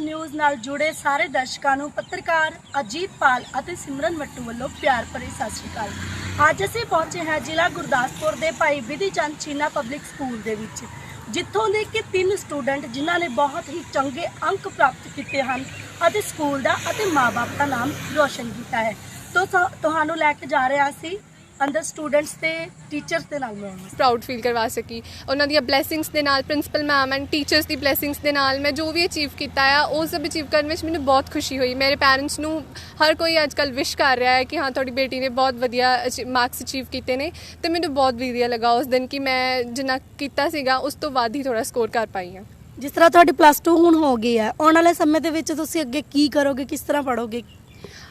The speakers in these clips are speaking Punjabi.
ਨਿਊਜ਼ ਨਾਲ ਜੁੜੇ ਸਾਰੇ ਦਰਸ਼ਕਾਂ ਨੂੰ ਪੱਤਰਕਾਰ ਅਜੀਤ ਪਾਲ ਅਤੇ ਸਿਮਰਨ ਮੱਟੂ ਵੱਲੋਂ ਪਿਆਰ ਭਰੀ ਸਤਿ ਸ਼੍ਰੀ ਅਕਾਲ। ਅੱਜ ਅਸੀਂ ਪਹੁੰਚੇ ਹਾਂ ਜ਼ਿਲ੍ਹਾ ਗੁਰਦਾਸਪੁਰ ਦੇ ਭਾਈ ਵਿਧੀ ਚੰਦ ਚੀਨਾ ਪਬਲਿਕ ਸਕੂਲ ਦੇ ਵਿੱਚ, ਜਿੱਥੋਂ ਦੇ ਕਿ ਤਿੰਨ ਸਟੂਡੈਂਟ ਜਿਨ੍ਹਾਂ ਨੇ ਬਹੁਤ ਹੀ ਚੰਗੇ ਅੰਕ ਪ੍ਰਾਪਤ ਕੀਤੇ ਹਨ ਅਤੇ ਸਕੂਲ ਦਾ ਅਤੇ ਮਾਪੇ ਦਾ ਨਾਮ ਰੋਸ਼ਨ ਕੀਤਾ ਹੈ। ਤੋ ਤੁਹਾਨੂੰ ਲੈ ਕੇ ਜਾ ਰਿਹਾ ਸੀ ਅੰਦਰ ਸਟੂਡੈਂਟਸ ਤੇ ਟੀਚਰਸ ਦੇ ਨਾਲ ਮਿਲਣ ਪ੍ਰਾਊਡ ਫੀਲ ਕਰਵਾ ਸਕੀ। ਉਹਨਾਂ ਦੀਆਂ ਬਲੇਸਿੰਗਸ ਦੇ ਨਾਲ ਪ੍ਰਿੰਸੀਪਲ ਮੈਮ ਐਂਡ ਟੀਚਰਸ ਦੀ ਬਲੇਸਿੰਗਸ ਦੇ ਨਾਲ ਮੈਂ ਜੋ ਵੀ ਅਚੀਵ ਕੀਤਾ ਆ ਉਹ ਸਭ ਅਚੀਵ ਕਰਨ ਵਿੱਚ ਮੈਨੂੰ ਬਹੁਤ ਖੁਸ਼ੀ ਹੋਈ। ਮੇਰੇ ਪੈਰੈਂਟਸ ਨੂੰ ਹਰ ਕੋਈ ਅੱਜ ਕੱਲ੍ਹ ਵਿਸ਼ ਕਰ ਰਿਹਾ ਹੈ ਕਿ ਹਾਂ ਤੁਹਾਡੀ ਬੇਟੀ ਨੇ ਬਹੁਤ ਵਧੀਆ ਮਾਰਕਸ ਅਚੀਵ ਕੀਤੇ ਨੇ ਤੇ ਮੈਨੂੰ ਬਹੁਤ ਵਧੀਆ ਲੱਗਾ ਉਸ ਦਿਨ ਕਿ ਮੈਂ ਜਿੰਨਾ ਕੀਤਾ ਸੀਗਾ ਉਸ ਤੋਂ ਵੱਧ ਹੀ ਥੋੜਾ ਸਕੋਰ ਕਰ ਪਾਈ ਹਾਂ। ਜਿਸ ਤਰ੍ਹਾਂ ਤੁਹਾਡੀ ਪਲੱਸ 2 ਹੁਣ ਹੋ ਗਈ ਹੈ ਆਉਣ ਵਾਲੇ ਸਮੇਂ ਦੇ ਵਿੱਚ ਤੁਸੀਂ ਅੱਗੇ ਕੀ ਕਰੋਗੇ ਕਿਸ ਤਰ੍ਹਾਂ ਪੜੋਗੇ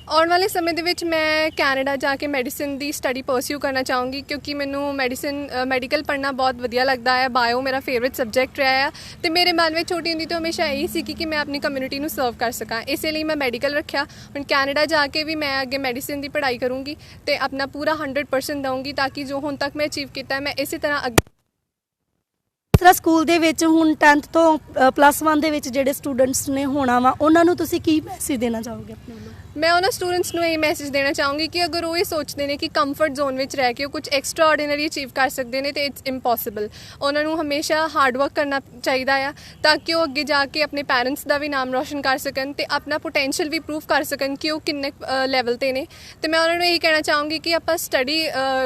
ਆਉਣ ਵਾਲੇ ਸਮੇਂ ਦੇ ਵਿੱਚ ਮੈਂ ਕੈਨੇਡਾ ਜਾ ਕੇ ਮੈਡੀਸਿਨ ਦੀ ਸਟੱਡੀ ਪਰਸਿਊ ਕਰਨਾ ਚਾਹੂੰਗੀ ਕਿਉਂਕਿ ਮੈਨੂੰ ਮੈਡੀਸਿਨ ਮੈਡੀਕਲ ਪੜ੍ਹਨਾ ਬਹੁਤ ਵਧੀਆ ਲੱਗਦਾ ਹੈ। ਬਾਇਓ ਮੇਰਾ ਫੇਵਰਿਟ ਸਬਜੈਕਟ ਰਿਹਾ ਹੈ ਤੇ ਮੇਰੇ ਮਨ ਵਿੱਚ ਛੋਟੀ ਹੁੰਦੀ ਤੋਂ ਹਮੇਸ਼ਾ ਇਹੀ ਸੀ ਕਿ ਮੈਂ ਆਪਣੀ ਕਮਿਊਨਿਟੀ ਨੂੰ ਸਰਵ ਕਰ ਸਕਾਂ। ਇਸੇ ਲਈ ਮੈਂ ਮੈਡੀਕਲ ਰੱਖਿਆ। ਹੁਣ ਕੈਨੇਡਾ ਜਾ ਕੇ ਵੀ ਮੈਂ ਅੱਗੇ ਮੈਡੀਸਿਨ ਦੀ ਪੜ੍ਹਾਈ ਕਰੂੰਗੀ ਤੇ ਆਪਣਾ ਪੂਰਾ 100% ਦਊਂਗੀ ਤਾਂ ਕਿ ਜੋ ਹੁਣ ਤੱਕ ਮੈਂ ਅਚੀਵ ਕੀਤਾ ਮੈਂ ਇਸੇ ਤਰ੍ਹਾਂ ਅੱਗੇ ਤਰ੍ਹਾਂ ਸਕੂਲ ਦੇ ਵਿੱਚ ਹੁਣ 10th ਤੋਂ ਪਲੱਸ 1 ਦੇ ਵਿੱਚ ਜਿਹੜੇ ਸਟੂਡੈਂਟਸ ਨੇ ਹੋਣਾ ਵਾ, ਉਹਨਾਂ ਨੂੰ ਤੁਸੀਂ ਕੀ ਮੈਸੇਜ ਦੇਣਾ ਚਾਹੋਗੇ ਆਪਣੇ ਵੱਲੋਂ? ਮੈਂ ਉਹਨਾਂ ਸਟੂਡੈਂਟਸ ਨੂੰ ਇਹ ਮੈਸੇਜ ਦੇਣਾ ਚਾਹੂੰਗੀ ਕਿ ਅਗਰ ਉਹ ਇਹ ਸੋਚਦੇ ਨੇ ਕਿ ਕੰਫਰਟ ਜ਼ੋਨ ਵਿੱਚ ਰਹਿ ਕੇ ਉਹ ਕੁਝ ਐਕਸਟਰਾ ਆਰਡੀਨਰੀ ਅਚੀਵ ਕਰ ਸਕਦੇ ਨੇ, ਤੇ ਇਟਸ ਇੰਪੋਸੀਬਲ ਉਹਨਾਂ ਨੂੰ ਹਮੇਸ਼ਾ ਹਾਰਡ ਵਰਕ ਕਰਨਾ ਚਾਹੀਦਾ ਆ, ਤਾਂ ਕਿ ਉਹ ਅੱਗੇ ਜਾ ਕੇ ਆਪਣੇ ਪੈਰੈਂਟਸ ਦਾ ਵੀ ਨਾਮ ਰੋਸ਼ਨ ਕਰ ਸਕਣ ਤੇ ਆਪਣਾ ਪੋਟੈਂਸ਼ੀਅਲ ਵੀ ਪ੍ਰੂਵ ਕਰ ਸਕਣ ਕਿ ਉਹ ਕਿੰਨੇ ਲੈਵਲ ਤੇ ਨੇ। ਤੇ ਮੈਂ ਉਹਨਾਂ ਨੂੰ ਇਹ ਕਹਿਣਾ ਚਾਹੂੰਗੀ ਕਿ ਆਪਾਂ ਸਟੱਡੀ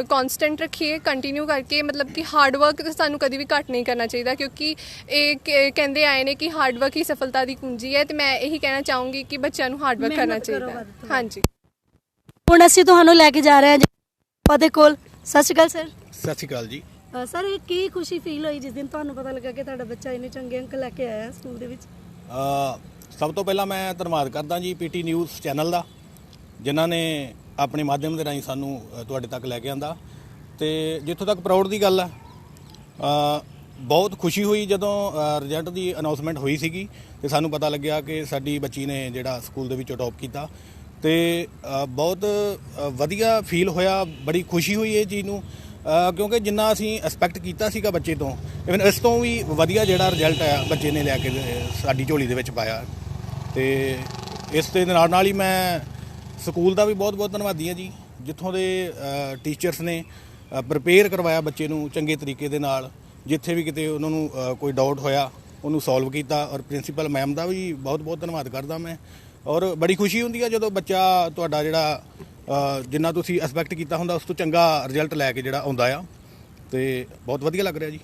ਕਨਸਟੈਂਟ ਰੱਖੀਏ ਕੰਟੀਨਿਊ ਕਰਕੇ, ਮਤਲਬ ਕਿ ਹਾਰਡ ਵਰਕ ਸਾਨੂੰ ਕਦੀ ਵੀ ਘੱਟ ਨਹੀਂ ਕਰਨਾ ਚਾਹੀਦਾ ਕਿਉਂਕਿ ਇਹ ਕ- ਕਹਿੰਦੇ ਆਏ ਨੇ ਕਿ ਹਾਰਡ ਵਰਕ ਹੀ ਸਫਲਤਾ ਦੀ ਕੁੰਜੀ ਹੈ ਤੇ ਮੈਂ ਇਹੀ ਕਹਿਣਾ ਚਾਹੂੰਗੀ ਕਿ ਬੱਚਿਆਂ ਨੂੰ ਹਾਰਡ ਵਰਕ ਕਰਨਾ ਮਿਹਨਤ ਕਰੋ ਚਾਹੀਦਾ। ਹੈ। ਵੱਧ ਤੋਂ ਵੱਧ। ਹਾਂਜੀ। ਹੁਣ ਅਸੀਂ ਤੁਹਾਨੂੰ ਲੈ ਕੇ ਜਾ ਰਹੇ ਹਾਂ ਜੀ ਉਹਦੇ ਕੋਲ। ਸਤਿ ਸ਼੍ਰੀ ਅਕਾਲ ਸਰ। ਸਤਿ ਸ਼੍ਰੀ ਅਕਾਲ ਜੀ। ਸਰ ਇਹ ਕੀ ਖੁਸ਼ੀ ਫੀਲ ਹੋਈ ਜਿਸ ਦਿਨ ਤੁਹਾਨੂੰ ਪਤਾ ਲੱਗਾ ਕਿ ਤੁਹਾਡਾ ਬੱਚਾ ਇੰਨੇ ਚੰਗੇ ਅੰਕ ਲੈ ਕੇ ਆਇਆ ਸਕੂਲ ਦੇ ਵਿੱਚ? ਅ, ਸਭ ਤੋਂ ਪਹਿਲਾਂ ਮੈਂ ਧੰਨਵਾਦ ਕਰਦਾ ਜੀ ਪੀਟੀ ਨਿਊਜ਼ ਚੈਨਲ ਦਾ ਜਿਨ੍ਹਾਂ ਨੇ ਆਪਣੇ ਮਾਧਿਅਮ ਦੇ ਰਾਹੀਂ ਸਾਨੂੰ ਅ, ਤੁਹਾਡੇ ਤੱਕ ਲੈ ਕੇ ਆਂਦਾ। ਤੇ ਜਿੱਥੋਂ ਤੱਕ ਪ੍ਰਾਊਡ ਦੀ ਗੱਲ ਹੈ ਅ, ਬਹੁਤ ਖੁਸ਼ੀ ਹੋਈ ਜਦੋਂ ਰਿਜ਼ਲਟ ਦੀ ਅਨਾਉਂਸਮੈਂਟ ਹੋਈ ਸੀਗੀ ਤੇ ਸਾਨੂੰ ਪਤਾ ਲੱਗਿਆ ਕਿ ਸਾਡੀ ਬੱਚੀ ਨੇ ਜਿਹੜਾ ਸਕੂਲ ਦੇ ਵਿੱਚੋਂ ਟੌਪ ਕੀਤਾ ਤੇ ਬਹੁਤ ਵਧੀਆ ਫੀਲ ਹੋਇਆ, ਬੜੀ ਖੁਸ਼ੀ ਹੋਈ ਇਹ ਚੀਜ਼ ਨੂੰ ਕਿਉਂਕਿ ਜਿੰਨਾ ਅਸੀਂ ਐਕਸਪੈਕਟ ਕੀਤਾ ਸੀਗਾ ਬੱਚੇ ਤੋਂ ਇਵਨ ਇਸ ਤੋਂ ਵੀ ਵਧੀਆ ਜਿਹੜਾ ਰਿਜ਼ਲਟ ਆ ਬੱਚੇ ਨੇ ਲਿਆ ਕੇ ਸਾਡੀ ਝੋਲੀ ਦੇ ਵਿੱਚ ਪਾਇਆ ਤੇ ਇਸ ਦੇ ਨਾਲ ਨਾਲ ਹੀ ਮੈਂ ਸਕੂਲ ਦਾ ਵੀ ਬਹੁਤ ਬਹੁਤ ਧੰਨਵਾਦੀ ਹਾਂ ਜੀ, ਜਿੱਥੋਂ ਦੇ ਟੀਚਰਸ ਨੇ ਪ੍ਰਪੇਅਰ ਕਰਵਾਇਆ ਬੱਚੇ ਨੂੰ ਚੰਗੇ ਤਰੀਕੇ ਦੇ ਨਾਲ ਜਿੱਥੇ ਵੀ ਕਿਤੇ ਉਹਨਾਂ ਨੂੰ ਕੋਈ ਡਾਊਟ ਹੋਇਆ ਉਹਨੂੰ ਸੋਲਵ ਕੀਤਾ ਔਰ ਪ੍ਰਿੰਸੀਪਲ ਮੈਮ ਦਾ ਵੀ ਬਹੁਤ ਬਹੁਤ ਧੰਨਵਾਦ ਕਰਦਾ ਮੈਂ। ਔਰ ਬੜੀ ਖੁਸ਼ੀ ਹੁੰਦੀ ਹੈ ਜਦੋਂ ਬੱਚਾ ਤੁਹਾਡਾ ਜਿਹੜਾ ਜਿੰਨਾ ਤੁਸੀਂ ਐਕਸਪੈਕਟ ਕੀਤਾ ਹੁੰਦਾ ਉਸ ਤੋਂ ਚੰਗਾ ਰਿਜ਼ਲਟ ਲੈ ਕੇ ਜਿਹੜਾ ਆਉਂਦਾ ਆ। ਤੇ ਬਹੁਤ ਵਧੀਆ ਲੱਗ ਰਿਹਾ ਜੀ।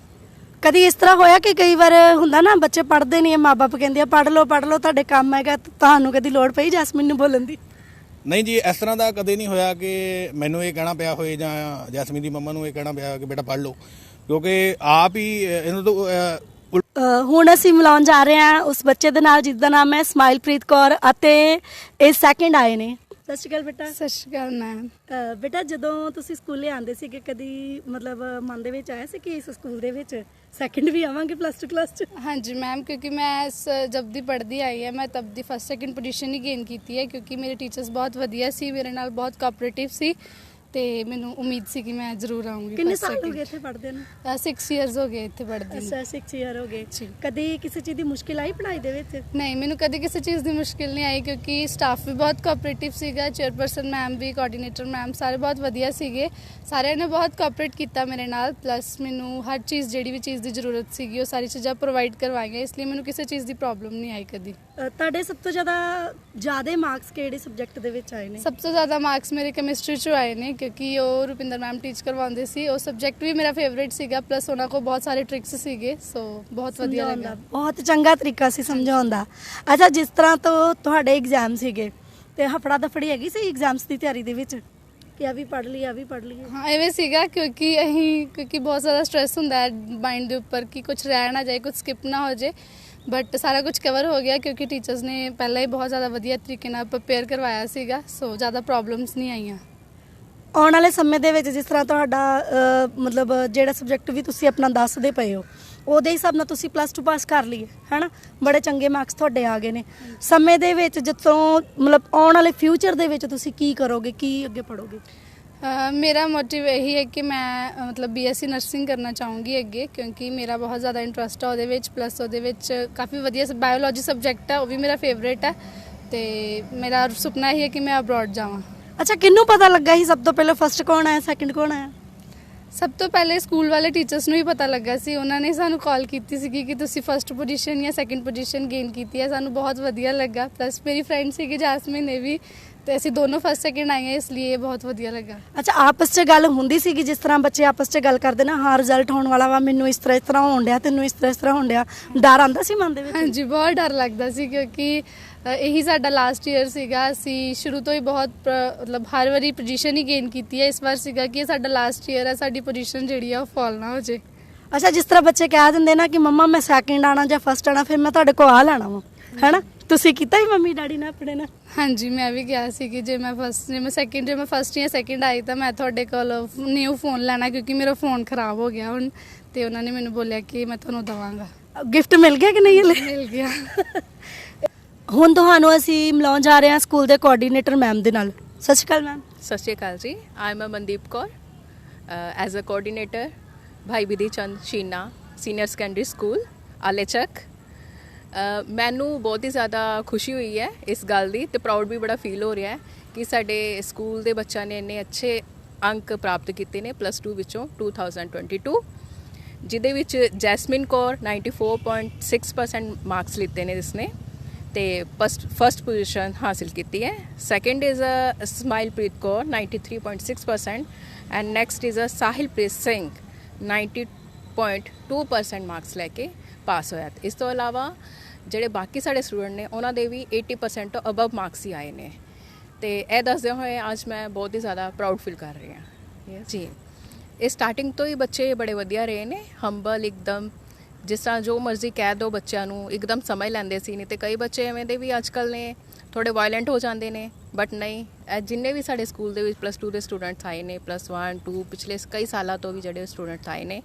ਕਦੀ ਇਸ ਤਰ੍ਹਾਂ ਹੋਇਆ ਕਿ ਕਈ ਵਾਰ ਹੁੰਦਾ ਨਾ ਬੱਚੇ ਪੜ੍ਹਦੇ ਨਹੀਂ ਮਾਪੇ ਕਹਿੰਦੇ ਆ ਪੜ੍ਹ ਲਓ ਪੜ੍ਹ ਲਓ ਤੁਹਾਡੇ ਕੰਮ ਹੈਗਾ ਤੁਹਾਨੂੰ ਕਦੀ ਲੋੜ ਪਈ ਜੈਸਮੀਨ ਨੂੰ ਬੋਲਣ ਦੀ? ਨਹੀਂ ਜੀ ਇਸ ਤਰ੍ਹਾਂ ਦਾ ਕਦੇ ਨਹੀਂ ਹੋਇਆ ਕਿ ਮੈਨੂੰ ਇਹ ਕਹਿਣਾ ਪਿਆ ਹੋਏ ਜਾਂ ਜੈਸਮੀਨ ਦੀ ਮੰਮਾ ਨੂੰ ਇਹ ਕਹਿਣਾ ਪਿਆ ਕਿ ਬੇਟਾ ਪੜ੍ਹ ਲਓ। ਕਿਉਂਕਿ ਆਪ ਹੀ ਇਹਨਾਂ ਤੋਂ ਹੁਣ ਅਸੀਂ ਮਿਲਾਉਣ ਜਾ ਰਹੇ ਹਾਂ ਉਸ ਬੱਚੇ ਦੇ ਨਾਲ ਜਿਸ ਦਾ ਨਾਮ ਹੈ ਸਮਾਈਲਪ੍ਰੀਤ ਕੌਰ ਅਤੇ ਇਹ ਸੈਕਿੰਡ ਆਏ ਨੇ। ਸਤਿ ਸ਼੍ਰੀ ਅਕਾਲ ਬੇਟਾ। ਸਤਿ ਸ਼੍ਰੀ ਅਕਾਲ ਮੈਮ। ਬੇਟਾ ਜਦੋਂ ਤੁਸੀਂ ਸਕੂਲੇ ਆਉਂਦੇ ਸੀ ਕਿ ਕਦੀ ਮਤਲਬ ਮਨ ਦੇ ਵਿੱਚ ਆਇਆ ਸੀ ਕਿ ਇਸ ਸਕੂਲ ਦੇ ਵਿੱਚ ਸੈਕਿੰਡ ਵੀ ਆਵਾਂਗੇ ਪਲੱਸ 2 ਕਲਾਸ 'ਚ? ਹਾਂਜੀ ਮੈਮ ਕਿਉਂਕਿ ਮੈਂ ਇਸ ਜਬ ਦੀ ਪੜ੍ਹਦੀ ਆਈ ਹੈ ਮੈਂ ਤਬ ਦੀ ਫਸਟ ਸੈਕਿੰਡ ਪੋਜੀਸ਼ਨ ਹੀ ਗੇਨ ਕੀਤੀ ਹੈ ਕਿਉਂਕਿ ਮੇਰੇ ਟੀਚਰਸ ਬਹੁਤ ਵਧੀਆ ਸੀ ਮੇਰੇ ਨਾਲ ਬਹੁਤ ਕੋਆਪਰੇਟਿਵ ਸੀ। ਤੇ ਮੈਨੂੰ ਉਮੀਦ ਸੀ ਕਿ ਮੈਂ ਜ਼ਰੂਰ ਆਉਂਗੀ ਕਿੰਨੇ ਸਾਲ ਹੋ ਗਏ ਇੱਥੇ ਪੜ੍ਹਦੇ ਨੂੰ? 6 ਇਅਰਸ ਹੋ ਗਏ ਇੱਥੇ ਪੜ੍ਹਦੀ ਨੂੰ। ਅੱਛਾ 6 ਇਅਰ ਹੋ ਗਏ। ਕਦੀ ਕਿਸੇ ਚੀਜ਼ ਦੀ ਮੁਸ਼ਕਿਲ ਆਈ ਪੜ੍ਹਾਈ ਦੇ ਵਿੱਚ? ਨਹੀਂ ਮੈਨੂੰ ਕਦੇ ਕਿਸੇ ਚੀਜ਼ ਦੀ ਮੁਸ਼ਕਿਲ ਨਹੀਂ ਆਈ ਕਿਉਂਕਿ ਸਟਾਫ ਵੀ ਬਹੁਤ ਕੋਆਪਰੇਟਿਵ ਸੀਗਾ ਚੇਅਰਪਰਸਨ ਮੈਮ ਵੀ ਕੋਆਰਡੀਨੇਟਰ ਮੈਮ ਸਾਰੇ ਬਹੁਤ ਵਧੀਆ ਸੀਗੇ। ਸਾਰਿਆਂ ਨੇ ਬਹੁਤ ਕੋਆਪਰੇਟ ਕੀਤਾ ਮੇਰੇ ਨਾਲ ਪਲੱਸ ਮੈਨੂੰ ਹਰ ਚੀਜ਼ ਜਿਹੜੀ ਵੀ ਚੀਜ਼ ਦੀ ਜ਼ਰੂਰਤ ਸੀਗੀ ਉਹ ਸਾਰੀ ਚੀਜ਼ਾਂ ਪ੍ਰੋਵਾਈਡ ਕਰਵਾਈਆਂ ਇਸ ਲਈ ਮੈਨੂੰ ਕਿਸੇ ਚੀਜ਼ ਦੀ ਪ੍ਰੋਬਲਮ ਨਹੀਂ ਆਈ ਕਦੀ। ਤੁਹਾਡੇ ਸਭ ਤੋਂ ਜ਼ਿਆਦਾ ਜ਼ਿਆਦਾ ਮਾਰਕਸ ਕਿਹੜੇ ਸਬਜੈਕਟ ਦੇ ਵਿੱਚ ਆਏ ਨੇ? ਸਭ ਤੋਂ ਜ਼ਿਆਦਾ ਮਾਰਕਸ ਮੇਰੇ ਕੈਮਿਸਟਰੀ ਚੋਂ ਆਏ ਨੇ ਕਿਉਂਕਿ ਉਹ ਰੁਪਿੰਦਰ ਮੈਮ ਟੀਚ ਕਰਵਾਉਂਦੇ ਸੀ। ਉਹ ਸਬਜੈਕਟ ਵੀ ਮੇਰਾ ਫੇਵਰਿਟ ਸੀਗਾ ਪਲੱਸ ਉਹਨਾਂ ਕੋਲ ਬਹੁਤ ਸਾਰੇ ਟ੍ਰਿਕਸ ਸੀਗੇ ਸੋ ਬਹੁਤ ਵਧੀਆ ਲੱਗਾ। ਬਹੁਤ ਚੰਗਾ ਤਰੀਕਾ ਸੀ ਸਮਝਾਉਣ ਦਾ। ਅੱਛਾ ਜਿਸ ਤਰ੍ਹਾਂ ਤੋਂ ਤੁਹਾਡੇ ਐਗਜ਼ਾਮ ਸੀਗੇ ਤੇ ਹਫੜਾ ਦਫੜੀ ਹੈਗੀ ਸੀ ਐਗਜ਼ਾਮਸ ਦੀ ਤਿਆਰੀ ਦੇ ਵਿੱਚ? ਕਿ ਆ ਵੀ ਪੜ੍ਹ ਲਈ ਆ ਵੀ ਪੜ੍ਹ ਲਈ ਹਾਂ ਐਵੇਂ ਸੀਗਾ ਕਿਉਂਕਿ ਅਸੀਂ ਕਿਉਂਕਿ ਬਹੁਤ ਜ਼ਿਆਦਾ ਸਟ੍ਰੈਸ ਹੁੰਦਾ ਹੈ ਮਾਈਂਡ ਦੇ ਉੱਪਰ ਕਿ ਕੁਝ ਰਹਿ ਨਾ ਜਾਏ ਕੁਝ ਸਕਿਪ ਨਾ ਹੋ ਜਾਏ। ਬਟ ਸਾਰਾ ਕੁਝ ਕਵਰ ਹੋ ਗਿਆ ਕਿਉਂਕਿ ਟੀਚਰਸ ਨੇ ਪਹਿਲਾਂ ਹੀ ਬਹੁਤ ਜ਼ਿਆਦਾ ਵਧੀਆ ਤਰੀਕੇ ਨਾਲ ਪ੍ਰਪੇਅਰ ਕਰਵਾਇਆ ਸੀਗਾ ਸੋ ਜ਼ਿਆਦਾ ਪ੍ਰੋਬਲਮਸ ਨਹੀਂ ਆਈਆਂ। ਆਉਣ ਵਾਲੇ ਸਮੇਂ ਦੇ ਵਿੱਚ ਜਿਸ ਤਰ੍ਹਾਂ ਤੁਹਾਡਾ ਮਤਲਬ ਜਿਹੜਾ ਸਬਜੈਕਟ ਵੀ ਤੁਸੀਂ ਆਪਣਾ ਦੱਸਦੇ ਪਏ ਹੋ, ਉਹਦੇ ਹਿਸਾਬ ਨਾਲ ਤੁਸੀਂ ਪਲੱਸ 2 ਪਾਸ ਕਰ ਲਈ ਹੈ ਹੈਨਾ? ਬੜੇ ਚੰਗੇ ਮਾਰਕਸ ਤੁਹਾਡੇ ਆ ਗਏ ਨੇ। ਸਮੇਂ ਦੇ ਵਿੱਚ ਜਦੋਂ ਮਤਲਬ ਆਉਣ ਵਾਲੇ ਫਿਊਚਰ ਦੇ ਵਿੱਚ ਤੁਸੀਂ ਕੀ ਕਰੋਗੇ, ਕੀ ਅੱਗੇ ਪੜੋਗੇ ਮੇਰਾ ਮੋਟਿਵ ਇਹੀ ਹੈ ਕਿ ਮੈਂ ਮਤਲਬ ਬੀਐਸਸੀ ਨਰਸਿੰਗ ਕਰਨਾ ਚਾਹੂੰਗੀ ਅੱਗੇ ਕਿਉਂਕਿ ਮੇਰਾ ਬਹੁਤ ਜ਼ਿਆਦਾ ਇੰਟਰਸਟ ਆ ਉਹਦੇ ਵਿੱਚ ਪਲੱਸ ਉਹਦੇ ਵਿੱਚ ਕਾਫੀ ਵਧੀਆ ਬਾਇਓਲੋਜੀ ਸਬਜੈਕਟ ਹੈ ਉਹ ਵੀ ਮੇਰਾ ਫੇਵਰੇਟ ਹੈ ਤੇ ਮੇਰਾ ਸੁਪਨਾ ਇਹ ਹੈ ਕਿ ਮੈਂ ਅਬਰੋਡ ਜਾਵਾਂ। ਅੱਛਾ ਕਿਹਨੂੰ ਪਤਾ ਲੱਗਾ ਸੀ ਸਭ ਤੋਂ ਪਹਿਲਾਂ ਫਸਟ ਕੌਣ ਆਇਆ ਸੈਕਿੰਡ ਕੌਣ ਆਇਆ? ਸਭ ਤੋਂ ਪਹਿਲੇ ਸਕੂਲ ਵਾਲੇ ਟੀਚਰਸ ਨੂੰ ਹੀ ਪਤਾ ਲੱਗਾ ਸੀ ਉਹਨਾਂ ਨੇ ਸਾਨੂੰ ਕਾਲ ਕੀਤੀ ਸੀ ਕਿ ਤੁਸੀਂ ਫਰਸਟ ਪੋਜੀਸ਼ਨ ਜਾਂ ਸੈਕਿੰਡ ਪੋਜੀਸ਼ਨ ਗੇਨ ਕੀਤੀ ਹੈ ਸਾਨੂੰ ਬਹੁਤ ਵਧੀਆ ਲੱਗਾ ਪਲੱਸ ਮੇਰੀ ਫਰੈਂਡ ਸੀਗੀ ਜਾਸਮੀਨ ਨੇ ਵੀ ਤੇ ਅਸੀਂ ਦੋਨੋਂ ਫਸਟ ਸੈਕਿੰਡ ਆਏ ਹਾਂ ਇਸ ਲਈ ਇਹ ਬਹੁਤ ਵਧੀਆ ਲੱਗਾ। ਅੱਛਾ ਆਪਸ 'ਚ ਗੱਲ ਹੁੰਦੀ ਸੀ ਕਿ ਜਿਸ ਤਰ੍ਹਾਂ ਬੱਚੇ ਆਪਸ 'ਚ ਗੱਲ ਕਰਦੇ ਨਾ ਹਾਂ ਰਿਜ਼ਲਟ ਹੋਣ ਵਾਲਾ ਵਾ ਮੈਨੂੰ ਇਸ ਤਰ੍ਹਾਂ ਇਸ ਤਰ੍ਹਾਂ ਹੋਣ ਡਿਆ ਤੈਨੂੰ ਇਸ ਤਰ੍ਹਾਂ ਇਸ ਤਰ੍ਹਾਂ ਹੋਣ ਡਿਆ ਡਰ ਆਂਦਾ ਸੀ ਮਨ ਦੇ ਵਿੱਚ? ਹਾਂਜੀ ਬਹੁਤ ਡਰ ਲੱਗਦਾ ਸੀ ਕਿਉਂਕਿ ਅ, ਇਹੀ ਸਾਡਾ ਲਾਸਟ ਈਅਰ ਸੀਗਾ। ਅਸੀਂ ਸ਼ੁਰੂ ਤੋਂ ਹੀ ਬਹੁਤ ਮਤਲਬ ਹਰ ਵਾਰੀ ਪੋਜੀਸ਼ਨ ਹੀ ਗੇਨ ਕੀਤੀ ਹੈ। ਇਸ ਵਾਰ ਸੀਗਾ ਕਿ ਇਹ ਸਾਡਾ ਲਾਸਟ ਈਅਰ ਹੈ ਸਾਡੀ ਪੋਜੀਸ਼ਨ ਜਿਹੜੀ ਆ ਉਹ ਫਾਲ ਨਾ ਹੋ ਜੇ। ਅੱਛਾ ਜਿਸ ਤਰ੍ਹਾਂ ਬੱਚੇ ਕਹਿ ਦਿੰਦੇ ਨਾ ਕਿ ਮੰਮਾ ਮੈਂ ਸੈਕਿੰਡ ਆਣਾ ਜਾਂ ਫਸਟ ਆਣਾ ਫਿਰ ਮੈਂ ਤੁਹਾਡੇ ਕੋਲ ਆ ਲੈਣਾ ਵਾ ਹੈਨਾ ਤੁਸੀਂ ਕੀਤਾ ਹੀ ਮੰਮੀ ਡੈਡੀ ਨਾਲ ਆਪਣੇ ਨਾਲ? ਹਾਂਜੀ ਮੈਂ ਵੀ ਕਿਹਾ ਸੀ ਕਿ ਜੇ ਮੈਂ ਫਸਟ ਜੇ ਮੈਂ ਸੈਕਿੰਡ ਜੇ ਮੈਂ ਫਸਟ ਜਾਂ ਸੈਕਿੰਡ ਆਈ ਤਾਂ ਮੈਂ ਤੁਹਾਡੇ ਕੋਲ ਨਿਊ ਫੋਨ ਲੈਣਾ ਕਿਉਂਕਿ ਮੇਰਾ ਫੋਨ ਖਰਾਬ ਹੋ ਗਿਆ ਹੁਣ ਤੇ ਉਹਨਾਂ ਨੇ ਮੈਨੂੰ ਬੋਲਿਆ ਕਿ ਮੈਂ ਤੁਹਾਨੂੰ ਦਵਾਂਗਾ। ਗਿਫਟ ਮਿਲ ਗਿਆ ਕਿ ਨਹੀਂ ਹਲੇ? ਮਿਲ ਗਿਆ। ਹੁਣ ਤੁਹਾਨੂੰ ਅਸੀਂ ਮਿਲਾਉਣ ਜਾ ਰਹੇ ਹਾਂ ਸਕੂਲ ਦੇ ਕੋਆਰਡੀਨੇਟਰ ਮੈਮ ਦੇ ਨਾਲ। ਸਤਿ ਸ਼੍ਰੀ ਅਕਾਲ ਮੈਮ ਸਤਿ ਸ਼੍ਰੀ ਅਕਾਲ ਜੀ। I am Mandeep Kaur as a coordinator Bhai Vidhi Chand Sheena senior secondary school ਆਲੇਚਕ ਮੈਨੂੰ ਬਹੁਤ ਹੀ ਜ਼ਿਆਦਾ ਖੁਸ਼ੀ ਹੋਈ ਹੈ ਇਸ ਗੱਲ ਦੀ ਤੇ ਪ੍ਰਾਊਡ ਵੀ ਬੜਾ ਫੀਲ ਹੋ ਰਿਹਾ ਹੈ ਕਿ ਸਾਡੇ ਸਕੂਲ ਦੇ ਬੱਚਿਆਂ ਨੇ ਇੰਨੇ ਅੱਛੇ ਅੰਕ ਪ੍ਰਾਪਤ ਕੀਤੇ ਨੇ ਪਲੱਸ 2 ਵਿੱਚੋਂ 2022 ਜਿਹਦੇ ਵਿੱਚ ਜੈਸਮਿਨ ਕੌਰ 94.6% ਮਾਰਕਸ ਲਿੱਤੇ ਨੇ ਇਸਨੇ ਤੇ ਫਸਟ ਫਸਟ ਪੋਜੀਸ਼ਨ ਹਾਸਿਲ ਕੀਤੀ ਹੈ। Second is a Smilepreet Kaur 93.6% and next is a Sahilpreet Singh 90.2% marks ਲੈ ਕੇ ਪਾਸ ਹੋਇਆ ਇਸ ਤੋਂ ਇਲਾਵਾ ਜਿਹੜੇ ਬਾਕੀ ਸਾਡੇ ਸਟੂਡੈਂਟ ਨੇ ਉਹਨਾਂ ਦੇ ਵੀ 80% ਤੋਂ ਅਬਵ ਮਾਰਕਸ ਹੀ ਆਏ ਨੇ। ਤੇ ਇਹ ਦੱਸਦੇ ਹੋਏ ਅੱਜ ਮੈਂ ਬਹੁਤ ਹੀ ਜ਼ਿਆਦਾ ਪ੍ਰਾਊਡ ਫੀਲ ਕਰ ਰਹੀ ਹਾਂ। ਜੀ। ਇਹ ਸਟਾਰਟਿੰਗ ਤੋਂ ਹੀ ਬੱਚੇ ਬੜੇ ਵਧੀਆ ਰਹੇ ਨੇ। ਹੰਬਲ ਇੱਕਦਮ ਜਿਸ ਤਰ੍ਹਾਂ ਜੋ ਮਰਜ਼ੀ ਕਹਿ ਦੋ ਬੱਚਿਆਂ ਨੂੰ ਇੱਕਦਮ ਸਮਝ ਲੈਂਦੇ ਸੀ। ਨਹੀਂ ਤੇ ਕਈ ਬੱਚੇ ਐਵੇਂ ਦੇ ਵੀ ਅੱਜਕੱਲ ਨੇ ਥੋੜੇ ਵਾਇਲੈਂਟ ਹੋ ਜਾਂਦੇ ਨੇ ਬਟ ਨਹੀਂ, ਇਹ ਜਿੰਨੇ ਵੀ ਸਾਡੇ ਸਕੂਲ ਦੇ ਵਿੱਚ ਪਲੱਸ 2 ਦੇ ਸਟੂਡੈਂਟਸ ਆਏ ਨੇ ਪਲੱਸ 1 2 ਪਿਛਲੇ ਕਈ ਸਾਲਾਂ ਤੋਂ ਵੀ ਜਿਹੜੇ ਸਟੂਡੈਂਟਸ ਆਏ ਨੇ,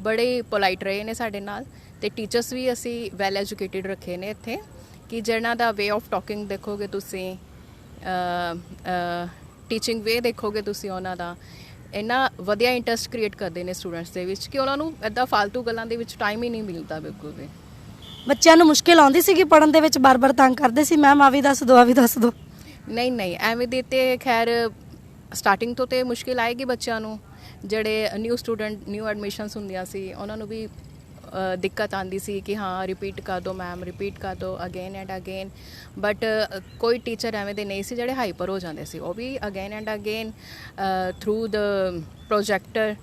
ਬੜੇ ਪੋਲਾਈਟ ਰਹੇ ਨੇ ਸਾਡੇ ਨਾਲ ਤੇ ਟੀਚਰਸ ਵੀ ਅਸੀਂ ਵੈਲ ਐਜੂਕੇਟਿਡ ਰੱਖੇ ਨੇ ਇੱਥੇ ਕਿ ਜਿਹਨਾਂ ਦਾ ਵੇ ਆਫ ਟਾਕਿੰਗ ਦੇਖੋਗੇ ਤੁਸੀਂ ਟੀਚਿੰਗ ਵੇ ਦੇਖੋਗੇ ਤੁਸੀਂ ਉਹਨਾਂ ਦਾ, ਇੰਨਾ ਵਧੀਆ ਇੰਟਰਸਟ ਕ੍ਰੀਏਟ ਕਰਦੇ ਨੇ ਸਟੂਡੈਂਟਸ ਦੇ ਵਿੱਚ ਕਿ ਉਹਨਾਂ ਨੂੰ ਐਦਾਂ ਫालतू ਗੱਲਾਂ ਦੇ ਵਿੱਚ ਟਾਈਮ ਹੀ ਨਹੀਂ ਮਿਲਦਾ ਬਿਲਕੁਲ ਵੀ। ਬੱਚਿਆਂ ਨੂੰ ਮੁਸ਼ਕਿਲ ਆਉਂਦੀ ਸੀਗੀ ਕਿ ਪੜਨ ਦੇ ਵਿੱਚ, ਬਾਰ-ਬਾਰ ਤੰਗ ਕਰਦੇ ਸੀ, ਮੈਮ, ਆ ਵੀ ਦੱਸ ਦੋ, ਆ ਵੀ ਦੱਸ ਦੋ। ਨਹੀਂ ਨਹੀਂ, ਐਵੇਂ ਦੇ ਤੇ ਖੈਰ ਸਟਾਰਟਿੰਗ ਤੋਂ ਤੇ ਮੁਸ਼ਕਿਲ ਆਏਗੀ ਬੱਚਿਆਂ ਨੂੰ। ਜਿਹੜੇ ਨਿਊ ਸਟੂਡੈਂਟ ਨਿਊ ਐਡਮਿਸ਼ਨਸ ਹੁੰਦੀਆਂ ਸੀ, ਉਹਨਾਂ ਨੂੰ ਵੀ ਦਿੱਕਤ ਆਂਦੀ ਸੀ ਕਿ ਹਾਂ ਰਿਪੀਟ ਕਰ ਦਿਓ ਮੈਮ ਰਿਪੀਟ ਕਰ ਦਿਓ ਅਗੇਨ ਐਂਡ ਅਗੇਨ ਬਟ ਕੋਈ ਟੀਚਰ ਐਵੇਂ ਦੇ ਨਹੀਂ ਸੀ ਜਿਹੜੇ ਹਾਈਪਰ ਹੋ ਜਾਂਦੇ ਸੀ। ਉਹ ਵੀ again and again through the projector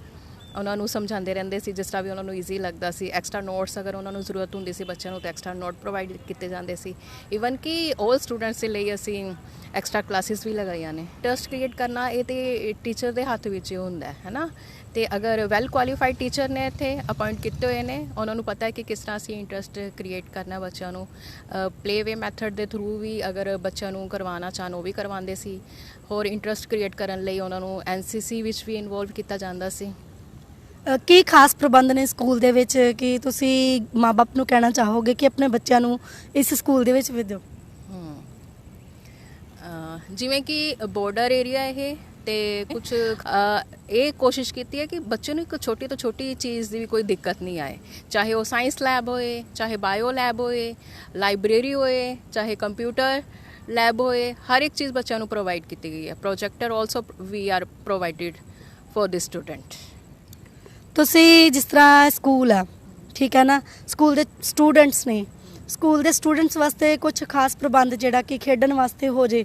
ਉਹਨਾਂ ਨੂੰ ਸਮਝਾਉਂਦੇ ਰਹਿੰਦੇ ਸੀ, ਜਿਸ ਤਰ੍ਹਾਂ ਵੀ ਉਹਨਾਂ ਨੂੰ ਈਜ਼ੀ ਲੱਗਦਾ ਸੀ। ਐਕਸਟਰਾ ਨੋਟਸ ਅਗਰ ਉਹਨਾਂ ਨੂੰ ਜ਼ਰੂਰਤ ਹੁੰਦੀ ਸੀ ਬੱਚਿਆਂ ਨੂੰ, ਤਾਂ ਐਕਸਟਰਾ ਨੋਟ ਪ੍ਰੋਵਾਈਡ ਕੀਤੇ ਜਾਂਦੇ ਸੀ। ਇਵਨ ਕਿ 올 ਸਟੂਡੈਂਟਸ ਦੇ ਲਈ ਅਸੀਂ ਐਕਸਟਰਾ ਕਲਾਸਿਸ ਵੀ ਲਗਾਈਆਂ ਨੇ। ਟਰਸਟ ਕ੍ਰੀਏਟ ਕਰਨਾ, ਇਹ ਤੇ ਟੀਚਰ ਦੇ ਹੱਥ ਵਿੱਚ ਹੀ ਹੁੰਦਾ ਹੈ, ਹੈਨਾ? ਤੇ ਅਗਰ ਵੈਲ ਕੁਆਲੀਫਾਈਡ ਟੀਚਰ ਨੇ ਇੱਥੇ ਅਪਾਇੰਟ ਕੀਤੇ ਹੋਏ ਨੇ, ਉਹਨਾਂ ਨੂੰ ਪਤਾ ਹੈ ਕਿ ਕਿਸ ਤਰ੍ਹਾਂ ਅਸੀਂ ਇੰਟਰਸਟ ਕ੍ਰੀਏਟ ਕਰਨਾ ਬੱਚਿਆਂ ਨੂੰ। ਪਲੇਵੇ ਮੈਥਡ ਦੇ ਥਰੂ ਵੀ ਅਗਰ ਬੱਚਿਆਂ ਨੂੰ ਕਰਵਾਉਣਾ ਚਾਹਣ, ਉਹ ਵੀ ਕਰਵਾਉਂਦੇ ਸੀ। ਹੋਰ ਇੰਟਰਸਟ ਕ੍ਰੀਏਟ ਕਰਨ ਲਈ ਉਹਨਾਂ ਨੂੰ ਐਨਸੀਸੀ ਵਿੱਚ ਵੀ ਇਨਵੋਲਵ ਕੀਤਾ ਜਾਂਦਾ ਸੀ। ਕੀ ਖਾਸ ਪ੍ਰਬੰਧ ਨੇ ਸਕੂਲ ਦੇ ਵਿੱਚ ਕਿ ਤੁਸੀਂ ਮਾਪੇ ਨੂੰ ਕਹਿਣਾ ਚਾਹੋਗੇ ਕਿ ਆਪਣੇ ਬੱਚਿਆਂ ਨੂੰ ਇਸ ਸਕੂਲ ਦੇ ਵਿੱਚ ਭੇਜੋ ਜਿਵੇਂ ਕਿ ਬਾਰਡਰ ਏਰੀਆ ਇਹ ਤੇ ਕੁਝ ਇਹ ਕੋਸ਼ਿਸ਼ ਕੀਤੀ ਹੈ ਕਿ ਬੱਚੇ ਨੂੰ ਇੱਕ ਛੋਟੀ ਤੋਂ ਛੋਟੀ ਚੀਜ਼ ਦੀ ਵੀ ਕੋਈ ਦਿੱਕਤ ਨਹੀਂ ਆਏ। ਚਾਹੇ ਉਹ ਸਾਇੰਸ ਲੈਬ ਹੋਏ, ਚਾਹੇ ਬਾਇਓ ਲੈਬ ਹੋਏ ਲਾਇਬ੍ਰੇਰੀ ਹੋਏ, ਚਾਹੇ ਕੰਪਿਊਟਰ ਲੈਬ ਹੋਏ, ਹਰ ਇੱਕ ਚੀਜ਼ ਬੱਚਿਆਂ ਨੂੰ ਪ੍ਰੋਵਾਈਡ ਕੀਤੀ ਗਈ ਹੈ। Projector also we are provided for this student ਤੁਸੀਂ ਜਿਸ ਤਰ੍ਹਾਂ ਸਕੂਲ ਆ ਠੀਕ ਹੈ ਨਾ? ਸਕੂਲ ਦੇ ਸਟੂਡੈਂਟਸ ਨੇ। ਸਕੂਲ ਦੇ ਸਟੂਡੈਂਟਸ ਵਾਸਤੇ ਕੁਝ ਖਾਸ ਪ੍ਰਬੰਧ ਜਿਹੜਾ ਕਿ ਖੇਡਣ ਵਾਸਤੇ ਹੋ ਜੇ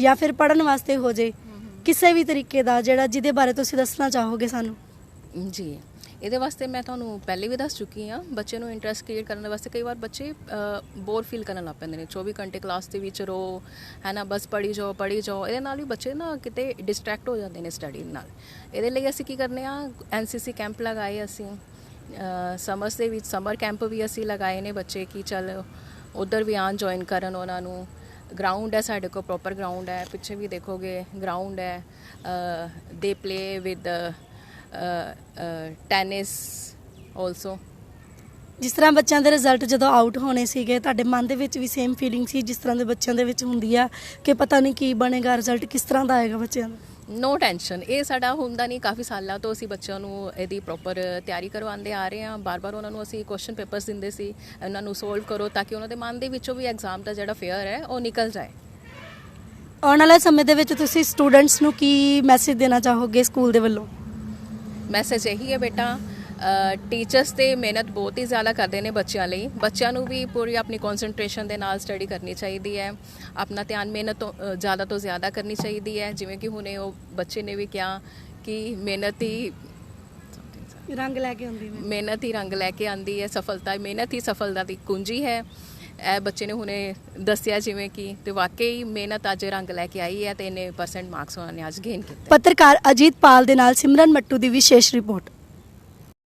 ਜਾਂ ਫਿਰ ਪੜਨ ਵਾਸਤੇ ਹੋ ਜੇ ਕਿਸੇ ਵੀ ਤਰੀਕੇ ਦਾ ਜਿਹੜਾ ਜਿਹਦੇ ਬਾਰੇ ਤੁਸੀਂ ਦੱਸਣਾ ਚਾਹੋਗੇ ਸਾਨੂੰ? ਜੀ। ਇਹਦੇ ਵਾਸਤੇ ਮੈਂ ਤੁਹਾਨੂੰ ਪਹਿਲੇ ਵੀ ਦੱਸ ਚੁੱਕੀ ਹਾਂ, ਬੱਚੇ ਨੂੰ ਇੰਟਰਸਟ ਕ੍ਰੀਏਟ ਕਰਨ ਵਾਸਤੇ ਕਈ ਵਾਰ ਬੱਚੇ ਬੋਰ ਫੀਲ ਕਰਨ ਲੱਗ ਪੈਂਦੇ ਨੇ। 24 ਘੰਟੇ ਕਲਾਸ ਦੇ ਵਿੱਚ ਰੋ, ਹੈ ਨਾ, ਬਸ ਪੜ੍ਹੀ ਜਾਓ ਪੜ੍ਹੀ ਜਾਓ, ਇਹਦੇ ਨਾਲ ਵੀ ਬੱਚੇ ਨਾ ਕਿਤੇ ਡਿਸਟਰੈਕਟ ਹੋ ਜਾਂਦੇ ਨੇ ਸਟੱਡੀ ਨਾਲ। ਇਹਦੇ ਲਈ ਅਸੀਂ ਕੀ ਕਰਨੇ ਆ ਐਨਸੀਸੀ ਕੈਂਪ ਲਗਾਏ ਅਸੀਂ। ਸਮਰਸ ਦੇ ਵਿੱਚ ਸਮਰ ਕੈਂਪ ਵੀ ਅਸੀਂ ਲਗਾਏ ਨੇ ਬੱਚੇ ਕੀ ਚੱਲ ਉਧਰ ਵੀ ਆਣ ਜੁਆਇਨ ਕਰਨ ਉਹਨਾਂ ਨੂੰ। ਗਰਾਊਂਡ ਹੈ ਸਾਡੇ ਕੋਲ ਪ੍ਰੋਪਰ ਗਰਾਊਂਡ ਹੈ। ਪਿੱਛੇ ਵੀ ਦੇਖੋਗੇ ਗਰਾਊਂਡ ਹੈ। ਦੇ ਪਲੇ ਵਿਦ ਟੈਨਿਸ ਆਲਸੋ ਜਿਸ ਤਰ੍ਹਾਂ ਬੱਚਿਆਂ ਦੇ ਰਿਜ਼ਲਟ ਜਦੋਂ ਆਊਟ ਹੋਣੇ ਸੀਗੇ ਤੁਹਾਡੇ ਮਨ ਦੇ ਵਿੱਚ ਵੀ ਸੇਮ ਫੀਲਿੰਗ ਸੀ ਜਿਸ ਤਰ੍ਹਾਂ ਦੇ ਬੱਚਿਆਂ ਦੇ ਵਿੱਚ ਹੁੰਦੀ ਆ? ਕਿ ਪਤਾ ਨਹੀਂ ਕੀ ਬਣੇਗਾ ਰਿਜ਼ਲਟ ਕਿਸ ਤਰ੍ਹਾਂ ਦਾ ਆਏਗਾ ਬੱਚਿਆਂ ਦਾ? ਨੋ ਟੈਨਸ਼ਨ ਇਹ ਸਾਡਾ ਹੁੰਦਾ ਨਹੀਂ ਕਾਫੀ ਸਾਲਾਂ ਤੋਂ ਅਸੀਂ ਬੱਚਿਆਂ ਨੂੰ ਇਹਦੀ ਪ੍ਰੋਪਰ ਤਿਆਰੀ ਕਰਵਾਉਂਦੇ ਆ ਰਹੇ ਹਾਂ। ਬਾਰ-ਬਾਰ ਉਹਨਾਂ ਨੂੰ ਅਸੀਂ ਕੁਐਸਚਨ ਪੇਪਰਸ ਦਿੰਦੇ ਸੀ ਉਹਨਾਂ ਨੂੰ ਸੋਲਵ ਕਰੋ ਤਾਂ ਕਿ ਉਹਨਾਂ ਦੇ ਮਨ ਦੇ ਵਿੱਚੋਂ ਵੀ ਐਗਜ਼ਾਮ ਦਾ ਜਿਹੜਾ ਫੇਅਰ ਹੈ ਉਹ ਨਿਕਲ ਜਾਏ। ਆਉਣ ਵਾਲੇ ਸਮੇਂ ਦੇ ਵਿੱਚ ਤੁਸੀਂ ਸਟੂਡੈਂਟਸ ਨੂੰ ਕੀ ਮੈਸੇਜ ਦੇਣਾ ਚਾਹੋਗੇ ਸਕੂਲ ਦੇ ਵੱਲੋਂ? ਮੈਸੇਜ ਇਹੀ ਹੈ ਬੇਟਾ ਟੀਚਰਸ ਤੇ ਮਿਹਨਤ ਬਹੁਤ ਹੀ ਜ਼ਿਆਦਾ ਕਰਦੇ ਨੇ ਬੱਚਿਆਂ ਲਈ। ਬੱਚਿਆਂ ਨੂੰ ਵੀ ਪੂਰੀ ਆਪਣੀ ਕਨਸੈਂਟਰੇਸ਼ਨ ਦੇ ਨਾਲ ਸਟੱਡੀ ਕਰਨੀ ਚਾਹੀਦੀ ਹੈ। ਆਪਣਾ ਧਿਆਨ ਮਿਹਨਤ ਤੋਂ ਜ਼ਿਆਦਾ ਤੋਂ ਜ਼ਿਆਦਾ ਕਰਨੀ ਚਾਹੀਦੀ ਹੈ। ਜਿਵੇਂ ਕਿ ਹੁਣੇ ਉਹ ਬੱਚੇ ਨੇ ਵੀ ਕਿਹਾ ਕਿ ਮਿਹਨਤ ਹੀ ਰੰਗ ਲੈ ਕੇ ਆਉਂਦੀ ਨੇ ਮਿਹਨਤ ਹੀ ਰੰਗ ਲੈ ਕੇ ਆਂਦੀ ਹੈ। ਸਫਲਤਾ ਮਿਹਨਤ ਹੀ ਸਫਲਤਾ ਦੀ ਕੁੰਜੀ ਹੈ। ਇਹ ਬੱਚੇ ਨੇ ਹੁਣੇ ਦੱਸਿਆ ਜਿਵੇਂ ਕਿ ਤੇ ਵਾਕਈ ਮਿਹਨਤ ਅੱਜ ਰੰਗ ਲੈ ਕੇ ਆਈ ਹੈ ਤੇ ਇਹਨੇ ਪਰਸੈਂਟ ਮਾਰਕਸ ਉਹਨਾਂ ਨੇ ਅੱਜ ਗੇਨ ਕੀਤੇ। ਪੱਤਰਕਾਰ ਅਜੀਤ ਪਾਲ ਦੇ ਨਾਲ ਸਿਮਰਨ ਮੱਟੂ ਦੀ ਵਿਸ਼ੇਸ਼ ਰਿਪੋਰਟ।